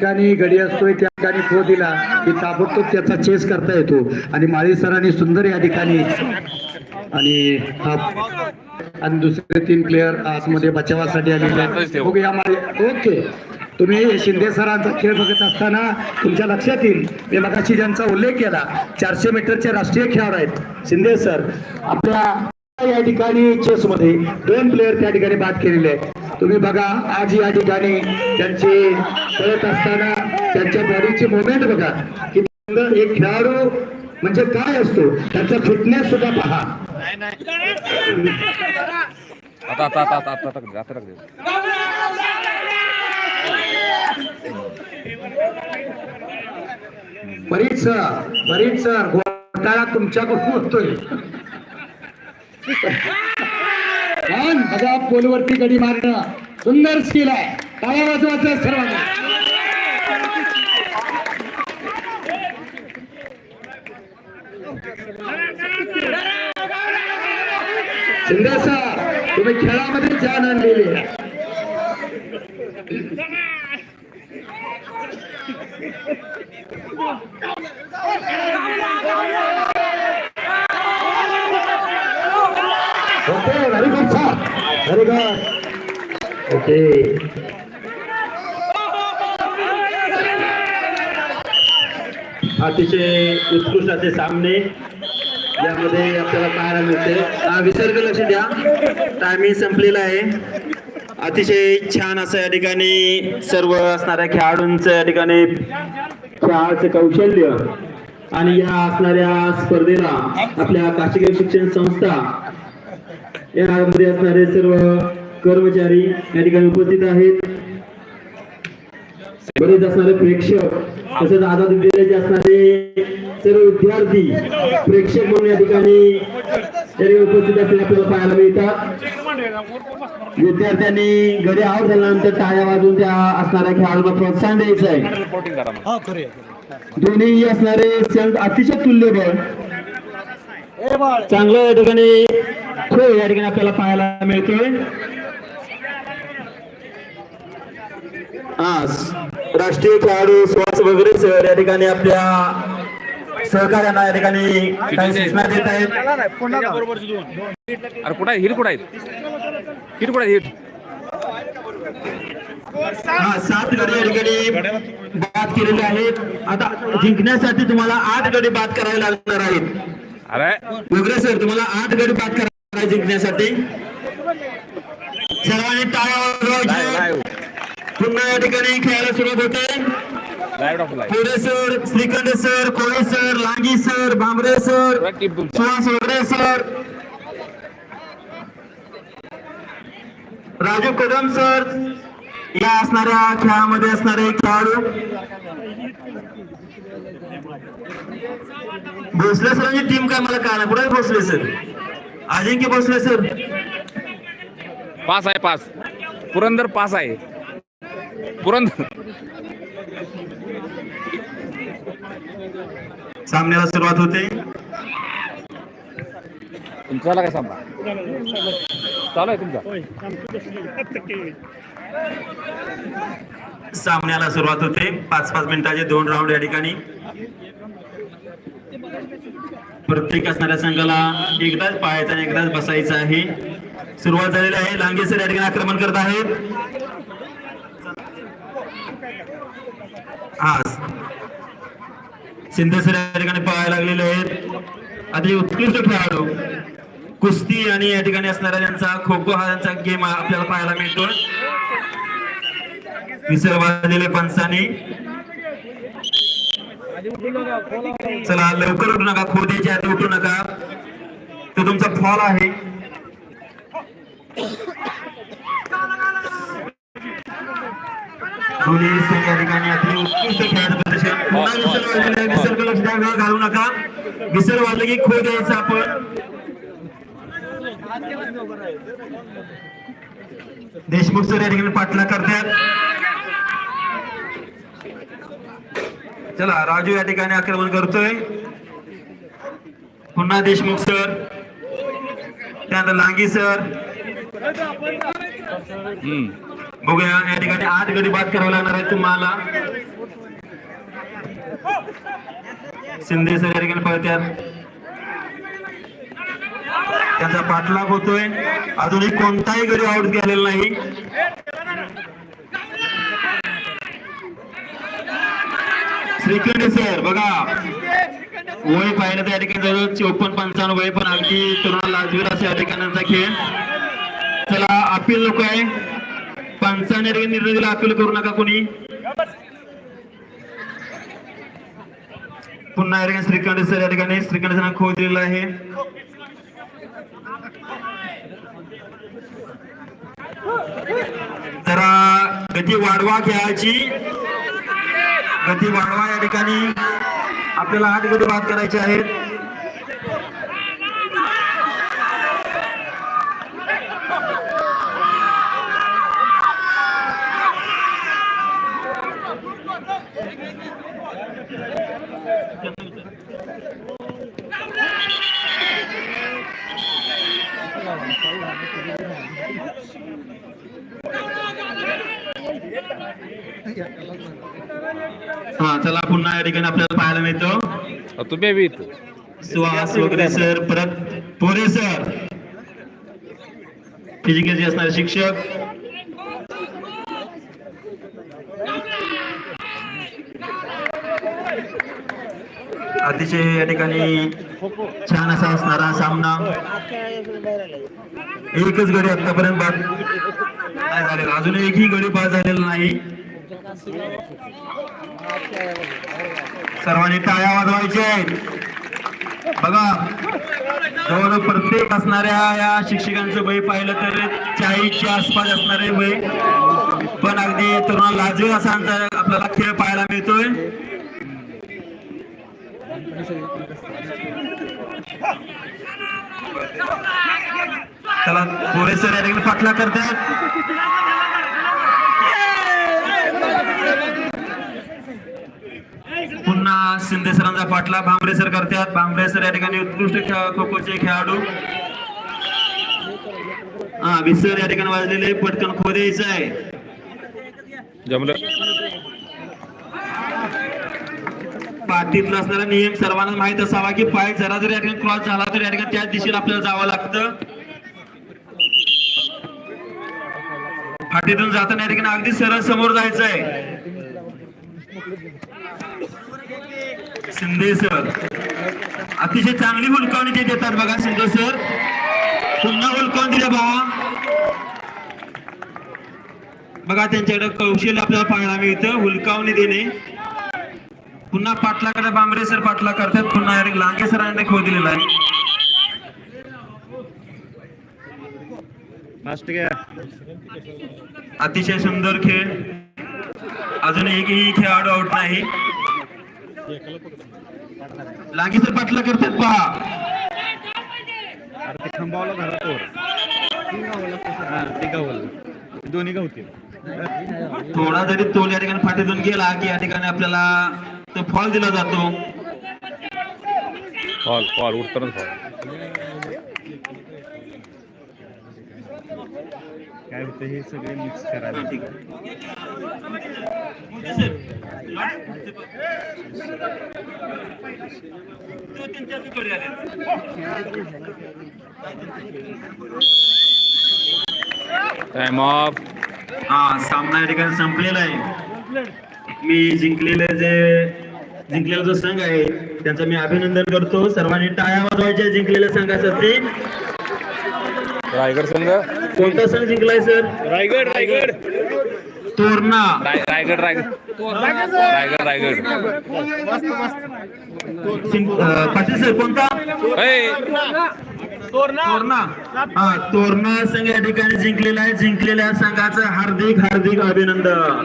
ठिकाणी गडी असतोय त्या ठिकाणी थ्रो दिला की ताबडतोब त्याचा चेस करता येतो. आणि माळी सरांनी सुंदर या ठिकाणी आणि हा आणि दुसरे तीन प्लेयर आतमध्ये बचावासाठी आलेले बघूया. माळी ओके. तुम्ही शिंदे सरांचा खेळ बघत असताना तुमच्या लक्षात येईल. मी मगाशी ज्यांचा उल्लेख केला चारशे मीटरचे राष्ट्रीय खेळाडू आहेत शिंदे सर. आपल्या या ठिकाणी चेस मध्ये दोन प्लेयर त्या ठिकाणी बाद केलेले आहेत. तुम्ही बघा आज या ठिकाणी त्यांचे पळत असताना त्यांच्या बॉडीची मुवमेंट बघा. कि एक खेळाडू म्हणजे काय असतो? त्याचा फिटनेस सुद्धा पहा. बरीच सर बरीच सर घोटाळा तुमच्याकडून होतोय. बघा पोलवरती गडी मारणं सुंदर स्किल आहे. टाळ्या वाजवायचं सर्वांना. शिंदे सर तुम्ही खेळामध्ये जान आणलेली आहे okay very good Very good. Okay. अतिशय उत्कृष्ट असे सामने यामध्ये आपल्याला पाहायला मिळते हा, विसर्ग लक्ष द्या टायमिंग संपलेला आहे अतिशय छान असं या ठिकाणी सर्व असणाऱ्या खेळाडूंचं या ठिकाणी खेळाचं कौशल्य आणि या असणाऱ्या स्पर्धेला आपल्या काशिगाव शिक्षण संस्था यामध्ये असणारे सर्व कर्मचारी या ठिकाणी उपस्थित आहेत. बरेच असणारे प्रेक्षक तसेच आझाद विद्यालयाचे असणारे सर्व विद्यार्थी प्रेक्षक म्हणून या ठिकाणी उपस्थित असलेले आपल्याला पाहायला मिळतात. विद्यार्थ्यांनी घरी आऊट झाल्यानंतर टाळ्या वाजवून त्या असणाऱ्या खेळाडूंना प्रोत्साहन द्यायचं आहे. दोन्ही असणारे अतिशय तुल्यबळ. चांगलं या ठिकाणी खेळ या ठिकाणी आपल्याला पाहायला मिळतोय. हा राष्ट्रीय खेळाडू सुहास वगैरे सर या ठिकाणी आपल्या सहकार्यांना या ठिकाणी काही सूचना देत आहेत. अरे कुठं आहे हिट कुठं आहेत? हिट कुठं आहे हिट हा सात गडी या ठिकाणी बाद केलेले आहेत. आता जिंकण्यासाठी तुम्हाला आठ गडी बाद करावे लागणार आहेत. अरे. वगैरे सर तुम्हाला आठ गडी बाद आहे जिंकण्यासाठी सर्वांनी टाळ्या पुन्हा या ठिकाणी खेळायला सुरुवात होते. पुढे sir Shrikhand sir Koli sir Langi sir Bhambare sir Suhas वगैरे सर. राजू कदम सर या असणाऱ्या खेळामध्ये असणारे खेळाडू. भोसले सरांची टीम काय मला काय कुठे Bhosale sir? Ajinkya Bhosale sir. Pass आहे पास. पुरंदर पास आहे. पुरंदर. सामन्याला सुरुवात होते. तुमचा काय सांगा चालू आहे तुमचा. सामन्याला सुरुवात होते. पाच पाच मिनिटाचे दोन राऊंड या ठिकाणी. प्रत्येक असणाऱ्या संघाला एकदाच पाहायचा एकदाच बसायचं आहे. सुरुवात झालेली आहे. लांगे सर या ठिकाणी आक्रमण करत आहेत. हा. सर या ठिकाणी पाहायला लागलेले आहेत. अतिशय उत्कृष्ट खेळाडू. कुस्ती आणि या ठिकाणी असणारा त्यांचा खो खो हा त्यांचा गेम आपल्याला पाहायला मिळतो विसर वाजलेले पंचानी चला लवकर उठू नका खोदीच्या आधी उठू नका. तो तुमचा फॉल आहे. दोन्ही संघ या ठिकाणी. उत्कृष्ट खेळाचं प्रदर्शन. पुन्हा विसर आहे. विसर्ग लक्ष घालू नका. विसर वाजलं की खो द्यायचं आपण. देशमुख सर या ठिकाणी पाठला करतात. चला राजू या ठिकाणी आक्रमण करतोय. पुन्हा देशमुख सर. त्यानंतर लांगी सर. हम्म. बघूया या ठिकाणी आठ गडी बाद करावं लागणार आहे तुम्हाला. शिंदे सर या ठिकाणी पळत्यात. त्यांचा पाठलाग होतोय. अजूनही कोणताही गडी आउट गेलेला नाही. श्रीखंड सर. बघा. वय पाहिलं तर या ठिकाणी जवळ चोपन्न पंचावन्न वय पण अगदी तरुण लाजवीर असे या ठिकाणचा खेळ. चला अपील लोक आहे. पंचाने या ठिकाणी निर्णय दिला अपील करू नका कोणी. पुन्हा या ठिकाणी श्रीखंड सर. या ठिकाणी श्रीखंड सरांना खो दिलेला आहे. जरा गती वाढवा खेळाची. गती वाढवा या ठिकाणी. आपल्याला आठ गडी बाद करायचे आहेत. हा चला पुन्हा या ठिकाणी आपल्याला पाहायला मिळतो. तुम्ही बी सुहास वगैरे सर परत पोरे सर. फिजिकलचे असणारे शिक्षक. अतिशय या ठिकाणी छान असा असणारा सामना. एकच गडी आतापर्यंत बाद नाही झालेला. अजून एकही गडी बाद झालेला नाही. सर्वांनी टाळ्या वाजवायचे. बघा जवळ प्रत्येक असणाऱ्या या शिक्षकांचं वय पाहिलं तर चाळीसच्या आसपास असणारे वय. पण अगदी तरुणा लाजवी असा आमचा आपल्याला खेळ पाहायला मिळतोय. त्याला पुरेसर पाठला करतात पुन्हा शिंदे सरांचा पाठला भांबरे सर करतात. भांबरे सर या ठिकाणी उत्कृष्ट खेळ- खो खोचे खेळाडू. हा विसर या ठिकाणी वाजलेले पटकन खो द्यायचं आहे. जमलं. पाठीतला असणारा नियम सर्वांना माहीत असावा की पाय जरा जर या ठिकाणी क्रॉस झाला तर या ठिकाणी त्याच दिशेला आपल्याला जावं लागतं. फाटीतून जाताना या ठिकाणी अगदी सरळ समोर जायचं आहे शिंदे सर. अतिशय चांगली हुलकावणी ते देतात बघा शिंदे सर. पुन्हा हुलकावून दिले भावा. बघा त्यांच्याकडे कौशल्य आपल्याला पाहायला मिळतं हुलकावणी देणे. पुन्हा पाटलाकडे बांबरे सर पाटला करतात पुन्हा लांगे सरांनी खो दिलेला आहे. अतिशय सुंदर खेळ. अजून एकही खेळाडू आउट नाही. लांगे सर पाटला करतात पहा. दोन्ही गावतील थोडा जरी तोल या ठिकाणी फाटीतून गेला की या ठिकाणी आपल्याला तो फॉल दिला जातो. फॉल फॉल उठतानाच फॉल काय होतं हे सगळे मिक्स करायला. ठीक आहे. टाइम ऑफ हा सामना या ठिकाणी संपलेला आहे. मी जिंकलेले जे जिंकलेला जो संघ आहे त्यांचं मी अभिनंदन करतो. सर्वांनी टाळ्या वाजवायच्या जिंकलेल्या संघासाठी. रायगड संघ. कोणता संघ जिंकलाय सर? रायगड रायगड. तोरणा. राय- रायगड रायगड. रायगड रायगड. पाटील कोणता? ए, तोरणा. हा तोरणा संघ या ठिकाणी जिंकलेला आहे. जिंकलेल्या संघाचं हार्दिक हार्दिक अभिनंदन.